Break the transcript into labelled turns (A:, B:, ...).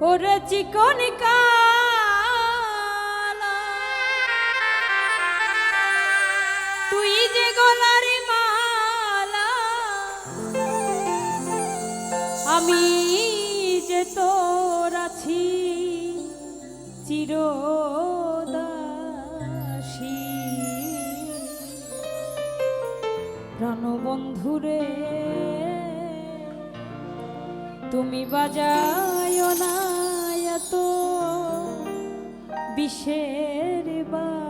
A: ওরে চিকন তুই যে গলার মালা আমি যে তোর আছি চিরদাসী। প্রাণবন্ধুরে তুমি বাজায় না এত বা